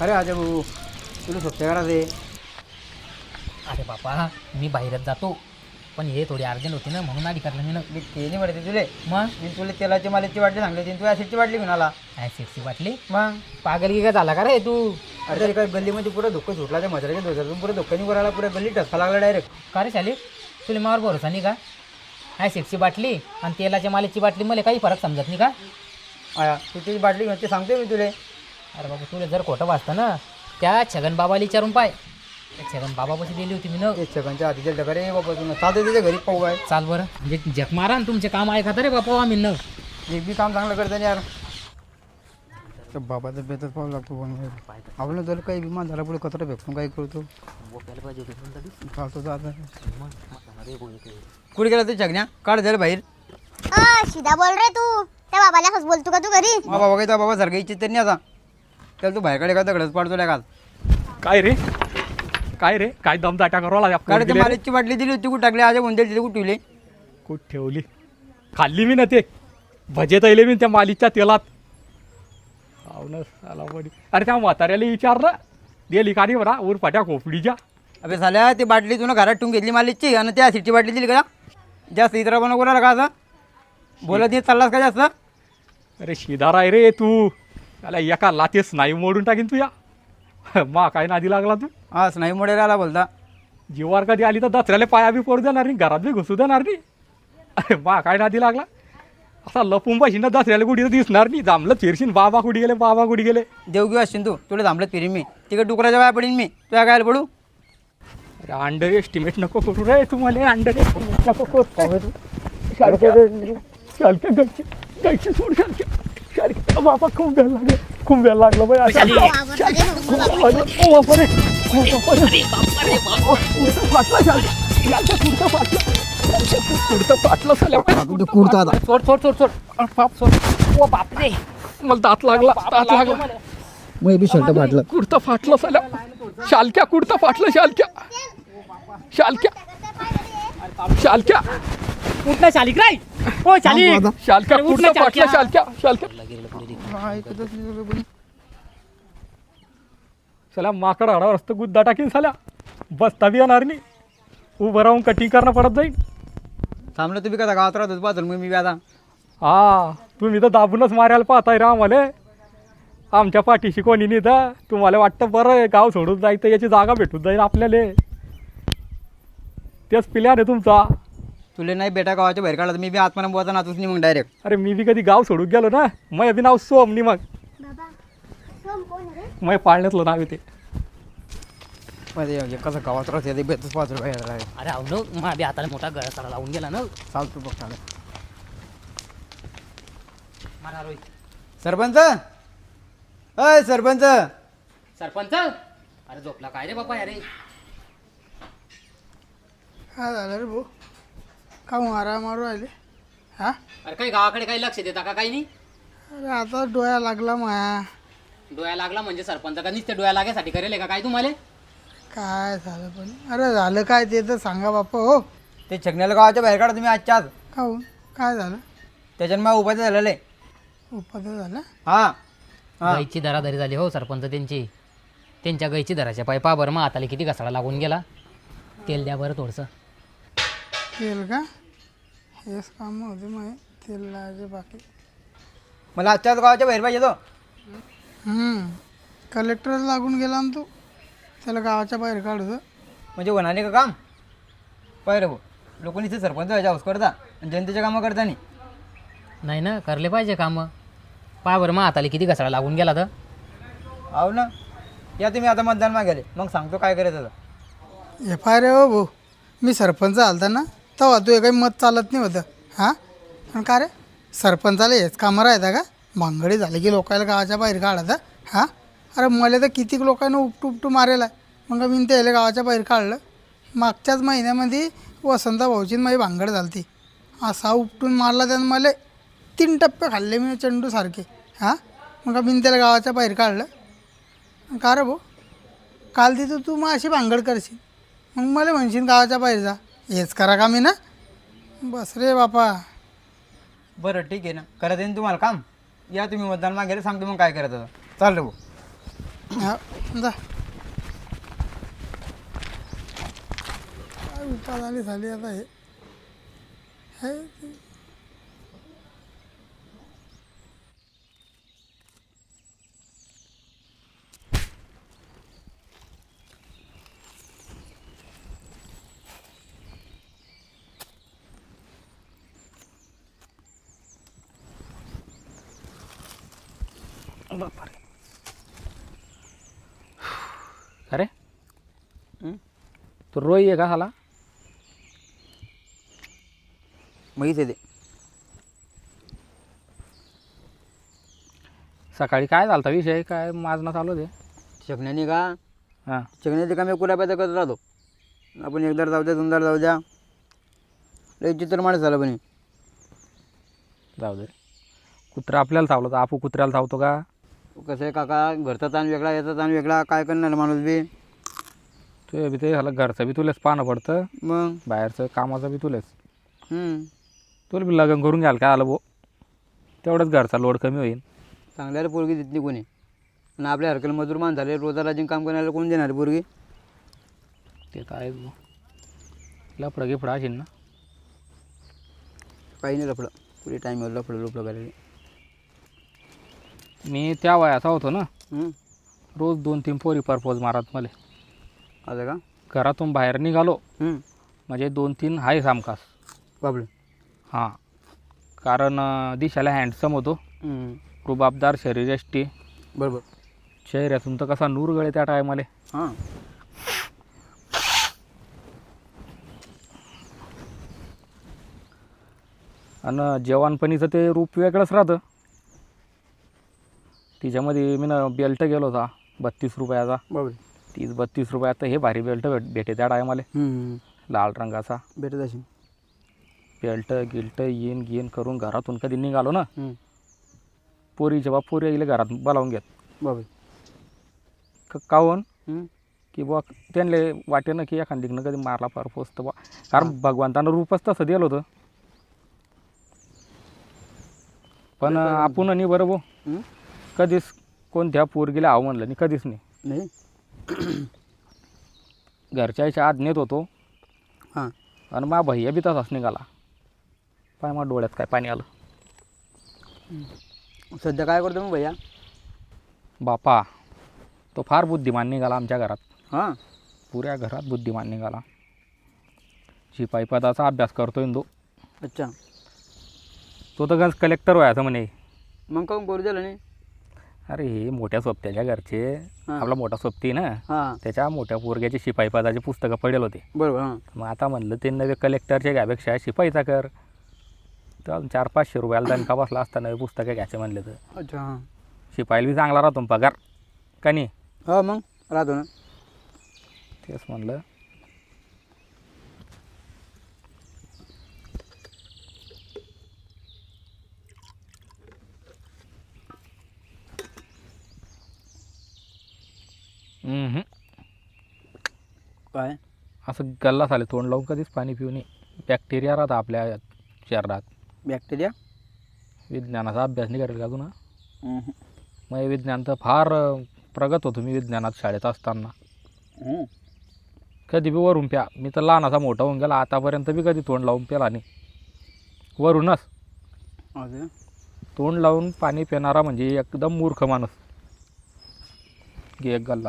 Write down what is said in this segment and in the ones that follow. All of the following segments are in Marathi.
अरे अजय भाऊ तुला सुट्ट्या करा दे अरे बापा मी बाहेरच जातो पण हे थोडी अर्जंट होती ना म्हणून आधी करलं मी ना मी ते नाही म्हणते तुले मग मी तुला तेलाची मालाची वाटली सांगली होती तू ॲसिडची वाटली घेऊन आला वाटली मग पागल की काय झाला का रे तू अरे तरी काय गल्लीमध्ये पुरा धुक्क सुटला त्या मजराच्या धोक्यातून पुरा धुक्कानी वर आला पुरा गल्ली टसका लागला डायरेक्ट का रे शाली तुला मावर भरोसा नाही का सेक्सी बाटली आणि तेलाच्या मालेची बाटली मला काही फरक समजत नाही का आया तू त्याची बाटली घेऊन ते सांगतोय मी तुले. अरे बाबा तुला जर खोटं वाचतं ना त्या छगन बाबाला विचारून पाय. त्या छगन बाबापाशी दिली होती मी न. ते छगनच्या हातीच्या डकरे बाबा तू चालते त्याच्या घरी पाहू आहे चाल बरं. म्हणजे जग मारा तुमचे काम ऐका रे बापा आम्ही न. एक बी काम चांगलं करतं यार. तर बाबाचा बेतच पाहू लागतो पण आपलं जर काही विमान झाला पुढे कचरा भेटून काही करतो. चालतो कुठे गेला तू छगण्या काढ झालं बाहेर. शिदा बोल रे तू. त्या बाबाला हस बोलतो का तू घरी? बाबा काही त्या बाबा सारखं इच्छित नाही आता. त्याला तू बाहेरकडे का दगडच पाडतो का काय रे? काय रे? काय दमदाटा करावा काढ ते लागला मालिकची बाटली दिली होती कुठे टाकली? आज कोणत्या तिथे कुठे ठेवली? कुठ ठेवली? खाल्ली मी ना ते. भजे तैले मी त्या मालीच्या तेलात. हाव ना साला बडी अरे त्या म्हाताऱ्याला विचारलं. दिली का नाही बरा? ऊर फाट्या खोपडीच्या. अबे झाल्या ती बाटली तुला घरात ठेवून घेतली मालिकची आणि त्या सिटी बाटली दिली का? जास्त इतर नको राहिला का असं? बोलत नाही चाललास का जास्त? अरे शिदार आहे रे तू. त्याला एका लातेस नाही मोडून टाकीन तू या. मा काय नादी लागला तू? हा नाही मोडे राहिला बोलता. जीवावर कधी आली तर दसऱ्याला पाया बी पडू देणार नाही घरात बी घुसू देणार नाही. अरे मा काय नादी लागला? असा लपून पाशी ना दसऱ्याला कुठे दिसणार नाही. जांभलं फिरशीन बाबा कुठे गेले बाबा कुठे गेले? देव घेऊ असशील तू. तुला थांबलं फिरीन मी. तिकडे डुकराच्या बाया पडीन मी. तुला काय पडू. अरे अंडर एस्टिमेट नको करू रे. तुम्हाला अंडर एस्टिमेट नको करू. शालक्या गायची गायची सोड शालक्या शालक्या बाबा खूप वेळ लागला. खूप वेळ लागला बाई आता. बाबा, अरे, ओ कुर्ता फाटला शालक्या. शालक्या कुर्ता फाटला. कुर्ता फाटला साल्या. कुर्ता आता. सोड सोड सोड सोड अरे बाप सोड. ओ बापरे. मला दात लागला. दात लागला. मग बी शर्ट फाटलं कुर्ता फाटला साल्या शालक्या कुर्ता फाटला शालक्या. शालक्या. शालक्या. ना शालिक राय? हो शालिक शालक्या अरे उठ फाटला शालक्या. शालक्या शालक्या. चला माकड हडावर असतं गुद्दा टाकीन साल्या बसता बी येणार नाही. उभं राहून कटिंग करणं पडत जाईल थांबलं तुम्ही का गावात राहत पाहतो मग मी आता. हा तुम्ही तर दाबूनच मारायला पाहताय रा आम्हाला. आमच्या पाठीशी कोणी नाही तर तुम्हाला वाटतं बरं आहे गाव सोडून जायचं याची जागा भेटून जाईल आपल्याला. तेच प्लॅन आहे तुमचा. तुला नाही बेटा गावाच्या बाहेर काढला मी बी आत्मा बोलता नातूच नाही मग डायरेक्ट अरे मी बी कधी गाव सोडून गेलो ना मग बी नाव सोम नी मग. मग पाळण्यातलं नाव येते मध्ये कसं गावात राहते ते बेतच पाच रुपये अरे न मग बी हाताला मोठा गळा सडा लावून गेला ना. चालतो बघ चालेल मारा रोहित. सरपंच? अय सरपंच. सरपंच? अरे झोपला काय रे बापा अरे? काय झालं रे भाऊ? का मारा मारू राहिले? हा? अरे काही गावाकडे काही लक्ष देता का? काही नाही? अरे आता डोळ्या लागला माया. डोळ्या लागला म्हणजे सरपंच का नुसते डोळ्या लागायसाठी करेल का? काय तुम्हाला? काय झालं पण? अरे झालं काय ते तर सांगा बापा हो. ते छगण्याला गावाच्या बाहेर काढा तुम्ही आजच्या आज. काहून? काय झालं? त्याच्यानं मग उपाय झालेलं आहे. उपाध्याय झालं? हा. हा. गाईची दरादरी झाली हो सरपंच त्यांची. त्यांच्या गाईची दराच्या पाय पा बरं मग हाताला किती घसाडा लागून गेला. तेल द्या बरं थोडंसं. तेल का? हेच काम होते माही तेल लावायचे बाकी. मला आजच्या आज गावाच्या बाहेर पाहिजे तो. कलेक्टरच लागून गेला ना तू. त्याला गावाच्या बाहेर काढतो म्हणजे होणार का काम? पाहिजे भाऊ. लोकांनी इथे सरपंच व्हायच्या हाऊस करता. आणि जनतेच्या कामं करता नाही. नाही ना करले पाहिजे कामं. पा बरं मग हाताला किती घसाडा लागून गेला तर? आहो ना. या तुम्ही आता मतदान मागेले मग सांगतो काय करायचं आता. एफ आय रे हो भाऊ. मी सरपंच आलता ना. तेव्हा तू काही मत चालत नाही होतं. हां? पण का रे? सरपंचाला हेच कामं राहता का? भांगडी झाली की लोकायला गावाच्या बाहेर काढतं हां? अरे मला तर कितीक लोकांना उपटू उपटू मारेला. मग मी त्याला गावाच्या बाहेर काढलं. मागच्याच महिन्यामध्ये वसंता भाऊची माझी भांगड झाली ती असा उपटून मारला त्यानं मला. तीन टप्पे खाल्ले मी चेंडूसारखे हां? मग मी त्याला गावाच्या बाहेर काढलं. का रे भाऊ? काल तिथं तू मग अशी भांगड करशील. मग मला म्हणशील गावाच्या बाहेर जा. हेच करा का मी ना? बस रे बापा. बरं ठीक आहे ना. करत येईन तुम्हाला काम? या तुम्ही मतदान मागायला सांगतो मग काय करायचं चाललं भाऊ. हा जा. काय झाली झाली आता हे? हे रोई आहे का हाला म्हैस येते सकाळी काय झालता विषय? काय माझणं चालू होते शकण्याने का? हां. शकण्याचे काम कुला पैदा करत राहतो. आपण एकदा जाऊ द्या दोनदा जाऊ द्या. लय चित्र माणूस झालं पण. जाऊ दे. कुत्रा आपल्याला चावलं तर आपू कुत्र्याला चावतो का? कसं आहे काका? घरचा ताण वेगळा याचा ताण वेगळा. काय करणार माणूस बी? ते बी ते झालं घरचं बी तुलेच पाहणं पडतं मग? बाहेरचं कामाचं बी तुलेच. हम्म. तुला बी लग्न करून घ्याल काय आलं भो तेवढंच घरचा लोड कमी होईल चांगल्याला पोरगी देत नाही कोणी. आणि आपल्या हरकल मजूर मान झाले रोजा राजीन काम करण्याला कोण देणार पोरगी? ते तर आहेच भाऊ लफडं गिफडं असेल ना. काही नाही लफडं. पुढे टाईम येऊ लफडं लुफडं करायला. मी त्या वयाचा होतो ना. हम्म. रोज दोन तीन पोरी परपोज मारत मला. असं का? घरातून बाहेर निघालो. हम्म. म्हणजे दोन तीन आहे सामकास बाबलं हां. कारण अं, दिशाला हँडसम होतो. हम्म. रुबाबदार शरीरयष्टी बरोबर. चेहऱ्यातून तर कसा नूर गळे त्या टायमाले हां. आणि जवानपणीचं ते रूप वेगळंच राहतं. तिच्यामध्ये मी ना बेल्ट गेलो होता. बत्तीस रुपयाचा. बाबल तीस बत्तीस रुपयात तर हे भारी बेल्ट भेट भेटे त्या टायमाले लाल रंगाचा. भेटत असेल. बेल्ट गिल्ट येईन गिन करून घरातून कधी निघालो ना. पोरीच्या बाप पोरी येईल घरात बोलावून घेत. बाबल क- काहून. की बुवा त्यांना वाटे ना की एखादीनं कधी मारला फार पोचतं बा कारण भगवंतानं रूपच तसं दिलं होतं. पण आपण नाही बरं हम्म? कधीच कोणत्या पोरगीला आव म्हणलं नाही कधीच नाही. नाही घरच्याच्या आत नेत होतो. हां. आणि मा भैया बी तसाच निघाला. पाय मग डोळ्यात काय पाणी आलं. सध्या काय करतो मग भैया? बापा तो फार बुद्धिमान निघाला आमच्या घरात. हां. पुऱ्या घरात बुद्धिमान निघाला. शिपाई पदाचा अभ्यास करतोय न तो. अच्छा. तो तर गंज कलेक्टर व्हायचं म्हणे. मग काऊन पोर दिलं नाही? अरे हे मोठ्या सोबत्याच्या घरचे. आपला मोठा सोबती ना. हां. त्याच्या मोठ्या पोरग्याचे शिपाई पदाचे पुस्तकं पडेल होते. बरोबर हां. मग आता म्हणलं ते नवे कलेक्टरच्या घ्यापेक्षा शिपाईचा कर. तर चार पाचशे रुपयाला दणका बसला असता नवे पुस्तकं घ्यायचे म्हणले तर. अच्छा हां. शिपाईला बी चांगला राहतो ना पगार. का नाही? हो मग राहतो ना. तेच म्हणलं हम्म. काय असं गल्ला झाले तोंड लावून कधीच पाणी पिऊ नये. बॅक्टेरिया राहता आपल्या शरीरात. बॅक्टेरिया विज्ञानाचा अभ्यास नाही करेल का तू ना मग विज्ञान तर फार प्रगत होतो मी विज्ञानात शाळेत असताना. कधी बी वरून प्या. मी तर लहानाचा मोठा होऊन गेला आतापर्यंत बी कधी तोंड लावून प्याला नाही. वरूनच. असं तोंड लावून पाणी पिणारा म्हणजे एकदम मूर्ख माणूस. घे एक गल्ला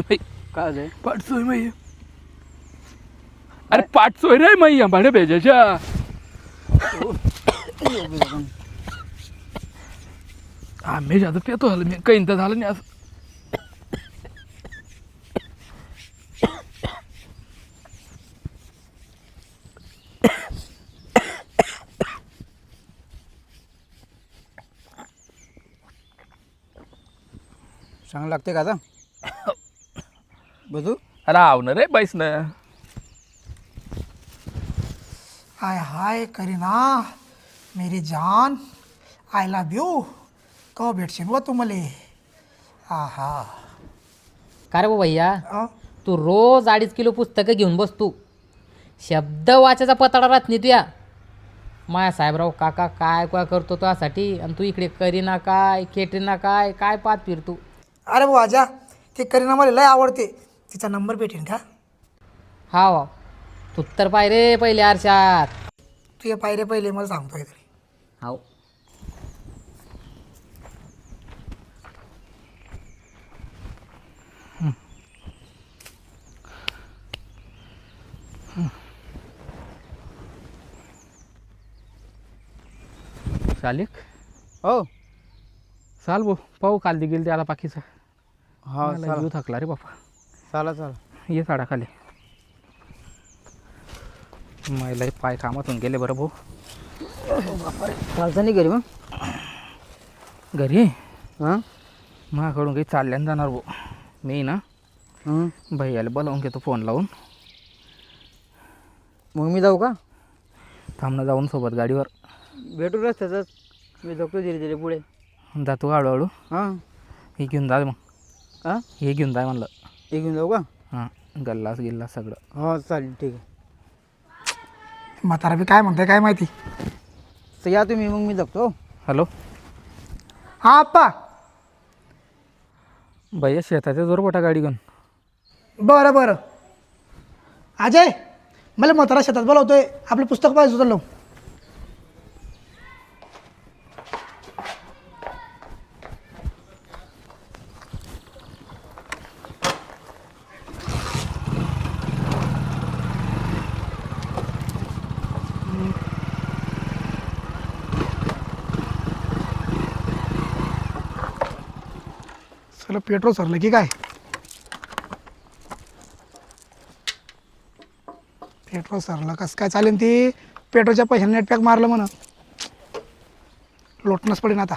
पाटसोय काय झालं? पाटसोय माई अरे पाटसोय रे माई भाड्या भेजायच्या. आम्ही जातं पेतो झालं मी काही तर झालं नाही असं. चांगलं लागते का आता? ना रे बैस ना. हाय हाय करीना मेरी जान आय लव्ह यू कवा भेटशील व तू मले हा हा का रे भाऊ भैया? अ? तू रोज अडीच किलो पुस्तकं घेऊन बस तू. शब्द वाचायचा पताडा राहत नाही तुया. माया साहेबराव काका काय काय करतो तुझ्यासाठी आणि तू इकडे करीना काय केटरीना काय काय पाहत फिर तू अरे भाऊ आजा ते करीना मला लय आवडते. तिचा नंबर भेटेन का? हा वा तू तर पाय रे पहिले आरशात. तू ये पायरे पहिले मला सांगतोय तरी हाव. शालिक? हो. चाल भाऊ पाहू काल गेल त्याला बाकीचा हा मला चला. जीव थकला रे बापा. चला चला ये झाडाखाली महिला पाय कामातून गेले बरं भाऊ. चालता नाही घरी मग? घरी? हां? माझ्याकडून काही चालल्यानं जाणार भाऊ. मी ना हं. भैयाला बोलावून घेतो फोन लावून. मग मी जाऊ का? थांबणं जाऊन सोबत गाडीवर. भेटू रस्त्यातच मी जगतो धीरे धीरे पुढे. जातो हळूहळू. हां? हे घेऊन जा मग. हां? हे घेऊन जाय म्हणलं. हे घेऊन जाऊ का? हां गल्लास गिल्लास सगळं. हो चालेल ठीक आहे. म्हातारा बी काय म्हणतोय काय माहिती? तर या तुम्ही मग मी जगतो हॅलो. हा आप्पा. भैया शेताच्या जोर पोटा गाडी घेऊन. बरं बरं. अजय मला म्हातारा शेतात बोलावतोय. आपलं पुस्तक पाहिजे होतं लो चला पेट्रोल सरलं की काय? पेट्रोल सरलं. कसं काय चालेल ती? पेट्रोलच्या पैशाने नेटपॅक मारलं म्हणा. लोटणंच पडेन आता.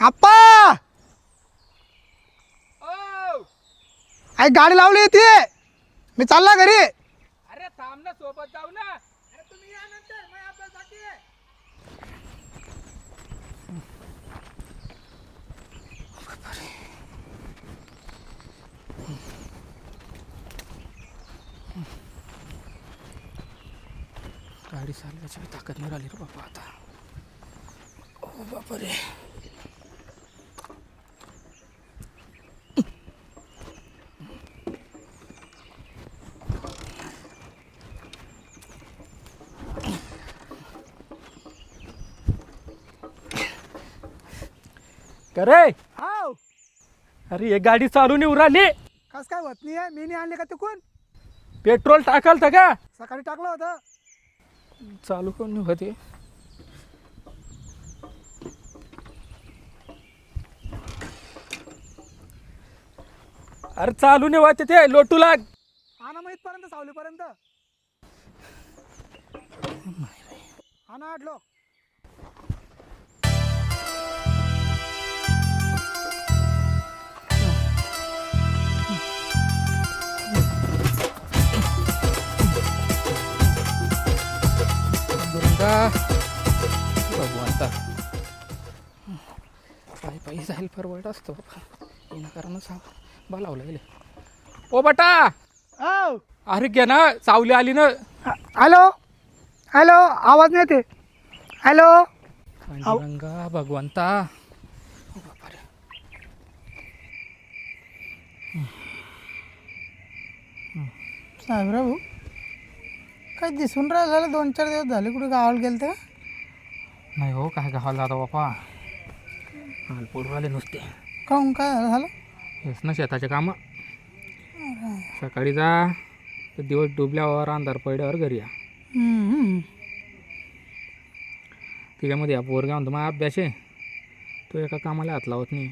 आप्पा! आई गाडी लावली ती. मी चालला घरी. अरे थांब ना सोबत जाऊ ना. गाडी चालवायची ताकद नाही राहिली रे बाबा आता ओ बापा रे करे अरे एक गाडी चालून येऊ राहिली. कस काय होत नाही मी नाही आणले का ते कोण पेट्रोल टाकाल तर का? सकाळी टाकलं होतं. चालू कोण होते अरे चालू नाही होते ते लोटू लाग. आणा मग इथपर्यंत सावलीपर्यंत. आणा आटलो दुर्गा भगवंता पायी पायी जाईल परवड असतो कारण बोलावलं गेले ओ बटा हाव अरे घ्या ना? सावली आली ना? हॅलो? हॅलो? आवाज नाही येते हॅलो? पांडुरंगा भगवंता. ओ बापा रे. साहेबराव काय दिसून राहिलं दोन चार दिवस झाले कुठे गावाला गेलं का? नाही हो काय गावाला जातो बापा आले नुसते. काहून काय झालं? झालं? हेच ना शेताचे कामं. सकाळी जा तर दिवस डुबल्यावर अंधार पडल्यावर घरी या. हम्म, हम्म. त्याच्यामध्ये या पोरगा म्हणतो मग अभ्यास आहे. तो एका कामाला हात लावत नाही.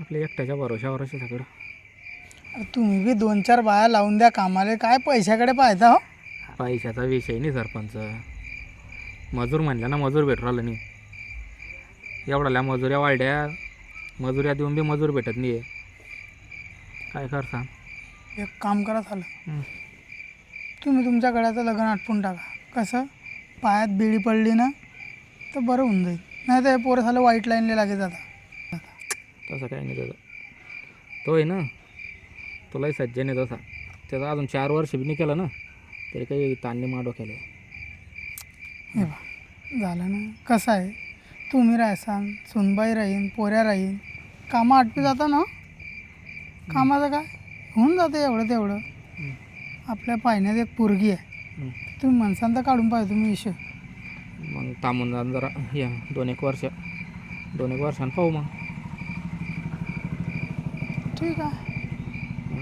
आपल्या एकट्याच्या भरोशावर असे सगळं. अरे तुम्ही बी दोन चार बाया लावून द्या कामाला. काय पैशाकडे पाहता हो? पैशाचा विषय नाही सरपंच. मजूर म्हणल्या ना मजूर भेटू राहिलं नाही. एवढ्याल्या मजुऱ्या वाढल्या मजुऱ्या देऊन बी मजूर भेटत नाही काय करता एक काम करा झालं हं. तुम्ही तुमच्या गळ्याचं लग्न आटपून टाका. कसं? पायात बिडी पडली ना तर बरं होऊन जाईल. नाही तर हे पोरं झालं वाईट लाईनला लागेल जाता तसं काही नाही त्याचं तो आहे ना तुलाही सज्जन आहे तसा. त्याचा अजून चार वर्ष बी नाही केलं ना तरी काही ताण नाही माडो केलं. हे बा झालं ना. कसं आहे? तुम्ही राहसान सुनबाई राहीन पोऱ्या राहीन कामं आटपी जाता ना? कामाचं काय? होऊन जातं एवढं तेवढं. आपल्या पायण्यात एक पोरगी आहे. तुम्ही म्हणसान तर काढून पाहिजे तुम्ही विषय मग थांबून जाऊन जरा. या दोन एक वर्ष. दोन एक वर्षानं पाहू मग. ठीक आहे.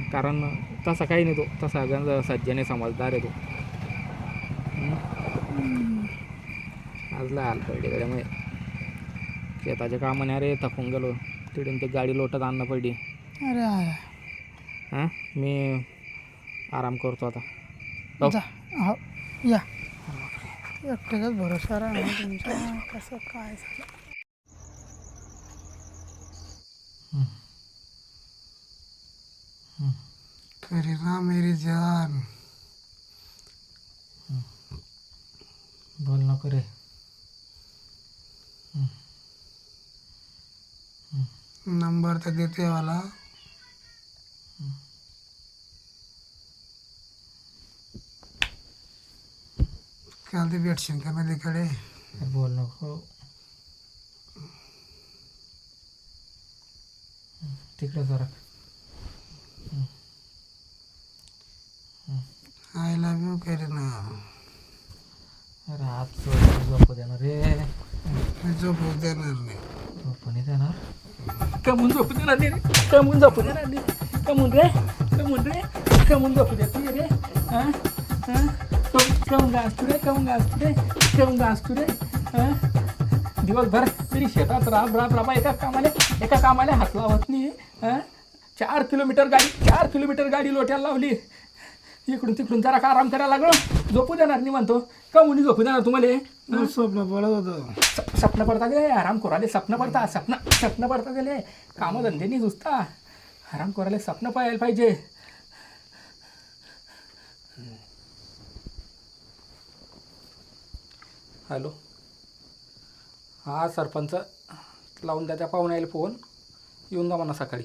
कारण तसा काही नाही तो. तसा गंज सज्जने समजदार आहे तो. हम्म. आज लय हाल पडली त्याच्यामुळे शेताच्या कामाने अरे थकून गेलो. तिकडून ते गाडी लोटत आणणं पडली. अरे हां? मी आराम करतो आता. हो. जा. हो. या. एकट्याचाच भरोसा राहा तुमच्या कसं काय झालं? करीना मेरी जान. बोल नको रे नंबर तर देते वाला. काल ते भेटशील का नदीकडे बोल नको तिकडे जरा. आय लव्ह यू करीना अरे हात झोपू देणार रे. मी झोपू देणार नाही. झोपू नाही देणार कमून झोपू देणार नाही रे. कमून झोपू देणार नाही. कमून रे कमून रे कमून झोपू देत रे. हां? हां? कमून गाजतो रे कमून गाजतो रे कमून गाजतो रे. हां? दिवसभर तरी शेतात राब राब राबा एका कामाला एका कामाला हात लावत नाही. हां? चार किलोमीटर गाडी चार किलोमीटर गाडी लोट्याला लावली. इकडून तिकडून जरा का आराम करायला लागलो? झोपू देणार नाही म्हणतो कमून झोपू देणार तुम्हाला? स्वप्न पडत होतं. स- स्वप्न पडता गेले? आराम कोराले स्वप्न पडता स्वप्न स्वप्न पडता गेले. कामधंदे नाही नुसता आराम कोराले स्वप्न पाहायला पाहिजे. हॅलो. हा सरपंच लावून द्या त्या पाहुण्याला फोन. येऊन जा म्हणा सकाळी.